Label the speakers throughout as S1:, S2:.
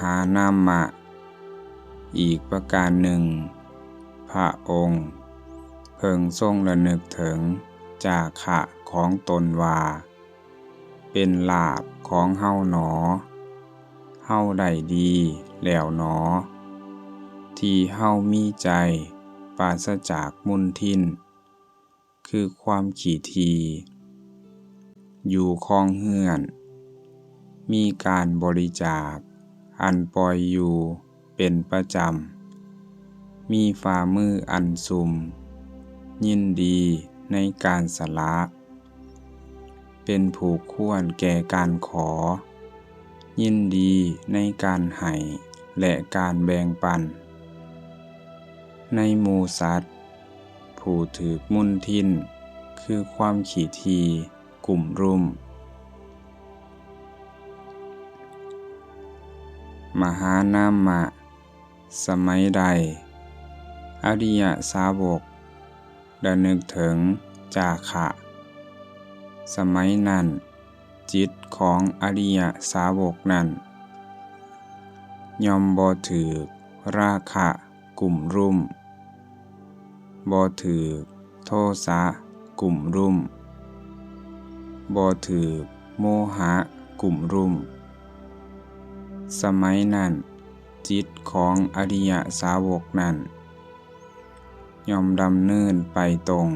S1: หานามะ อีกประการหนึ่ง พระองค์ เพิ่งทรงระนึกถึงจาขะของตนว่า เป็นลาบของเฮาหนอ เฮาได้ดีแล้วหนอ ที่เฮามีใจปราศจากมุนทิน คือความขี่ที อยู่คลองเฮือน มีการบริจาค อันปล่อยอยู่เป็นประจำ มีฝ่ามืออันสุม ยินดีในการสละ เป็นผูกควรแก่การขอ ยินดีในการให้และการแบ่งปัน ในหมูสัตว์ ผู้ถือมุนทิน คือความขี่ทีกลุ่มรุ่ม มหานามะ สมัยใด อริยสาวกได้นึกถึงจาขะสมัยนั้น จิตของอริยสาวกนั้นยอมบ่ถือราคะกลุ่มรุ่มบ่ถือโทสะกลุ่มรุ่มบ่ถือโมหะกลุ่มรุ่ม สมัยนั้น จิตของอริยสาวกนั้นยอมดำเนินไปตรง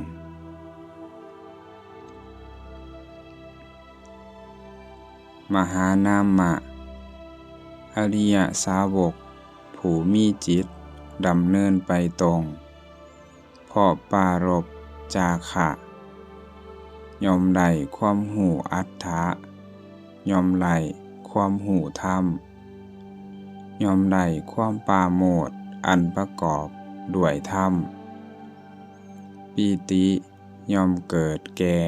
S1: มหานามะ อริยสาวก ผู้มีจิต ดำเนินไปตรงเพราะปารบจาขะยอมไล่ความหูอัตถะยอมไล่ความหูธรรม ยอมไล่ความปาโมดอันประกอบด้วยธรรมปีติยอมเกิดแก่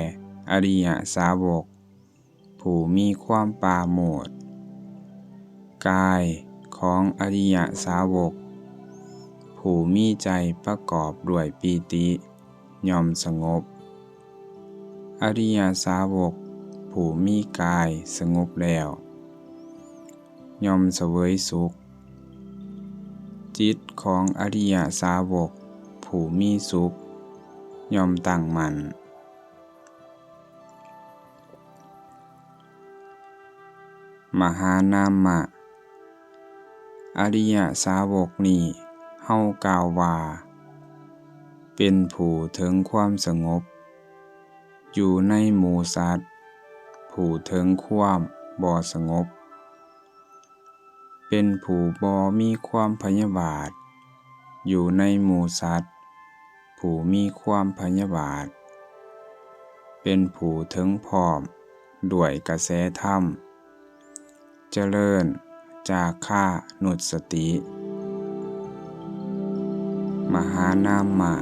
S1: อริยสาวก ผู้มีความปาโมดกายของอริยสาวก ผู้มีใจประกอบด้วยปีติยอมสงบ อริยสาวก ผู้มีกายสงบแล้วยอมเสวยสุข จิตของอริยสาวก ผู้มีสุขยอมตั้งมัน่นมหานามะ อริยสาวกนี้เฮากล่าวว่า เป็นผู้ถึงความสงบ อยู่ในหมู่สัตว์ ผู้ถึงความบ่สงบ เป็นผู้บ่มีความพยาบาท อยู่ในหมู่สัตว์ ผู้มีความพยาบาท เป็นผู้ถึงพร้อมด้วยกระแสธรรม เจริญจากข้านุสติ มหานามะ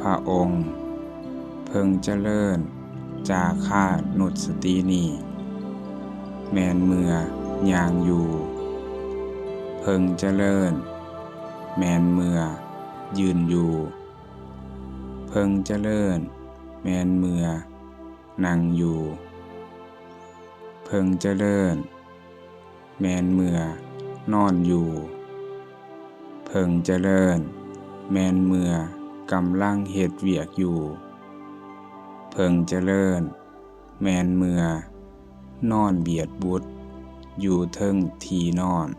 S1: พระองค์ เพิ่งเจริญจาข้านุสตินีแมนเมื่อย่างอยู่ พิ่งเจริญ แมนเมื่อ ยืนอยู่ เพิ่งเจริญ แมนเมื่อ นั่งอยู่ เพิ่งเจริญ แมนเมื่อนอนอยู่ เพิ่งเจริญ แมนเมื่อกำลังเหตุเวียกอยู่ เพิ่งเจริญ แมนเมื่อนอนเบียดบุตรอยู่เทิงทีนอน